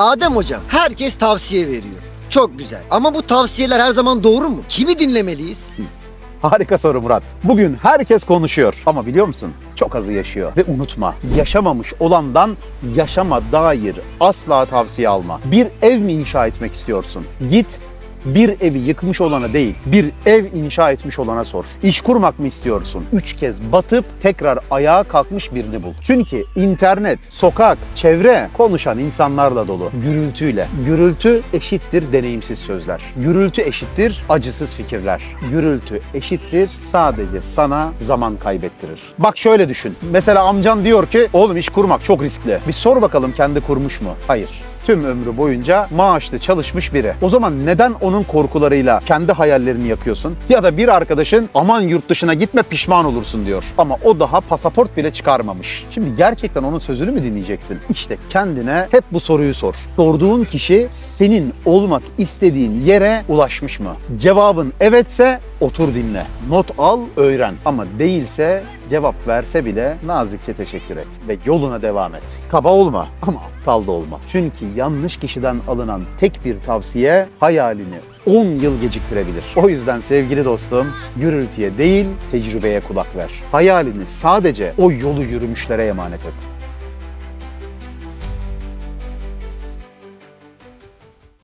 Adem hocam herkes tavsiye veriyor. Çok güzel. Ama bu tavsiyeler her zaman doğru mu? Kimi dinlemeliyiz? Harika soru Murat. Bugün herkes konuşuyor ama biliyor musun? Çok azı yaşıyor. Ve unutma, yaşamamış olandan yaşama dair asla tavsiye alma. Bir ev mi inşa etmek istiyorsun? Git bir evi yıkmış olana değil, bir ev inşa etmiş olana sor. İş kurmak mı istiyorsun? Üç kez batıp tekrar ayağa kalkmış birini bul. Çünkü internet, sokak, çevre konuşan insanlarla dolu. Gürültüyle. Gürültü eşittir deneyimsiz sözler. Gürültü eşittir acısız fikirler. Gürültü eşittir sadece sana zaman kaybettirir. Bak şöyle düşün. Mesela amcan diyor ki oğlum iş kurmak çok riskli. Bir sor bakalım kendi kurmuş mu? Hayır tüm ömrü boyunca maaşlı çalışmış biri. O zaman neden onun korkularıyla kendi hayallerini yakıyorsun? Ya da bir arkadaşın aman yurt dışına gitme pişman olursun diyor. Ama o daha pasaport bile çıkarmamış. Şimdi gerçekten onun sözünü mü dinleyeceksin? İşte kendine hep bu soruyu sor. Sorduğun kişi senin olmak istediğin yere ulaşmış mı? Cevabın evetse otur dinle. Not al, öğren. Ama değilse cevap verse bile nazikçe teşekkür et ve yoluna devam et. Kaba olma ama aptal da olma. Çünkü yanlış kişiden alınan tek bir tavsiye hayalini 10 yıl geciktirebilir. O yüzden sevgili dostum, gürültüye değil, tecrübeye kulak ver. Hayalini sadece o yolu yürümüşlere emanet et.